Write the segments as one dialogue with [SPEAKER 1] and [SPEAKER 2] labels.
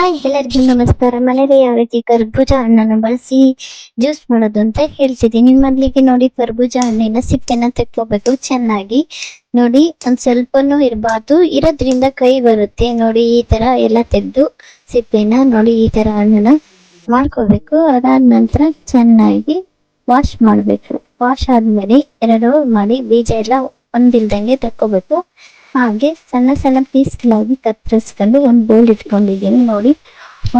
[SPEAKER 1] Hi ಎಲ್ಲರಿಗೂ ನಮಸ್ಕಾರ. Malaria ರೀತಿ ಕರ್ಬೂಜ ಹಣ್ಣನ್ನು ಬಳಸಿ ಜ್ಯೂಸ್ ಮಾಡೋದು ಅಂತ ಹೇಳ್ತಿದ್ದೀನಿ ಮೊದಲಿಗೆ ನೋಡಿ ಕರ್ಬೂಜ ಹಣ್ಣಿನ ಸಿಪ್ಪೆನ ತೆಕ್ಕೋಬೇಕು. ಚೆನ್ನಾಗಿ ನೋಡಿ ಒಂದ್ ಸ್ವಲ್ಪನೂ ಇರಬಾರ್ದು. ಇರೋದ್ರಿಂದ ಕೈ ಬರುತ್ತೆ. ನೋಡಿ ಈ ತರ ಎಲ್ಲ ತೆಗೆದು ಸಿಪ್ಪೆನ ನೋಡಿ ಈ ತರ ಹಣ್ಣನ್ನ ಮಾಡ್ಕೋಬೇಕು. ಅದಾದ ನಂತರ ಚೆನ್ನಾಗಿ ವಾಶ್ ಮಾಡಬೇಕು. ವಾಶ್ ಆದ್ಮೇಲೆ ಎರಡು ಮಾಡಿ ಬೀಜ ಎಲ್ಲ ಒಂದಿಲ್ದಂಗೆ ತಕ್ಕೋಬೇಕು. ಹಾಗೆ ಸಣ್ಣ ಸಣ್ಣ ಪೀಸ್ಗಳಾಗಿ ಕತ್ತರಿಸ್ಕೊಂಡು ಒಂದು ಬೌಲ್ ಇಟ್ಕೊಂಡಿದ್ದೀನಿ. ನೋಡಿ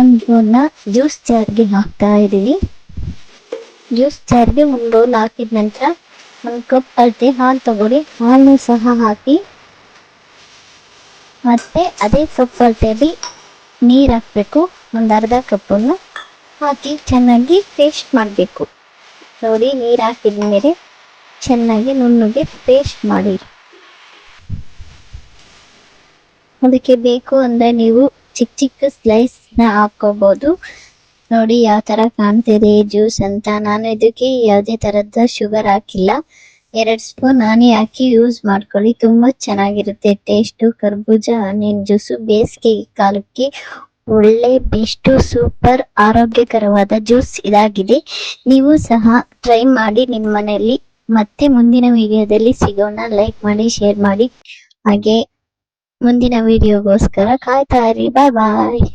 [SPEAKER 1] ಒಂದು ಜ್ಯೂಸ್ ಜಾರ್ಗೆ ಹಾಕ್ತಾ ಇದ್ದೀನಿ. ಜ್ಯೂಸ್ ಜಾರ್ಗೆ ಒಂದು ಬೌಲ್ ಹಾಕಿದ ನಂತರ ಒಂದು ಕಪ್ ಅಳತೆ ಹಾಲು ತಗೊಳ್ಳಿ. ಹಾಲು ಸಹ ಹಾಕಿ, ಮತ್ತೆ ಅದೇ ಕಪ್ ಅಳತೆಯಲ್ಲಿ ನೀರು ಹಾಕಬೇಕು. ಒಂದು ಅರ್ಧ ಕಪ್ಪನ್ನು ಹಾಕಿ ಚೆನ್ನಾಗಿ ಪೇಸ್ಟ್ ಮಾಡಬೇಕು. ನೋಡಿ, ನೀರು ಹಾಕಿದ ಮೇಲೆ ಚೆನ್ನಾಗಿ ನುಣ್ಣಗೆ ಪೇಸ್ಟ್ ಮಾಡಿ. ಅದಕ್ಕೆ ಬೇಕು ಅಂದ್ರೆ ನೀವು ಚಿಕ್ಕ ಚಿಕ್ಕ ಸ್ಲೈಸ್ನ ಹಾಕೋಬಹುದು ನೋಡಿ ಯಾವ ತರ ಕಾಣ್ತಿದೆ ಜ್ಯೂಸ್ ಅಂತ. ನಾನು ಇದಕ್ಕೆ ಯಾವುದೇ ತರದ ಶುಗರ್ ಹಾಕಿಲ್ಲ. ಎರಡ್ ಸ್ಪೂನ್ ಹನಿ ಹಾಕಿ ಯೂಸ್ ಮಾಡ್ಕೊಳ್ಳಿ. ತುಂಬಾ ಚೆನ್ನಾಗಿರುತ್ತೆ ಟೇಸ್ಟ್ ಕರ್ಬೂಜ ಹಣ್ಣಿನ ಜ್ಯೂಸು ಬೇಸಿಗೆ ಕಾಲಕ್ಕೆ ಒಳ್ಳೆ ಬೆಸ್ಟ್ ಸೂಪರ್ ಆರೋಗ್ಯಕರವಾದ ಜ್ಯೂಸ್ ಇದಾಗಿದೆ. ನೀವು ಸಹ ಟ್ರೈ ಮಾಡಿ ನಿಮ್ಮ ಮನೆಯಲ್ಲಿ. ಮತ್ತೆ ಮುಂದಿನ ವಿಡಿಯೋದಲ್ಲಿ ಸಿಗೋಣ. ಲೈಕ್ ಮಾಡಿ ಶೇರ್ ಮಾಡಿ. ಹಾಗೆ ಮುಂದಿನ ವಿಡಿಯೋಗೋಸ್ಕರ ಕಾಯ್ತಾ ಇರಿ. ಬಾಯ್ ಬಾಯ್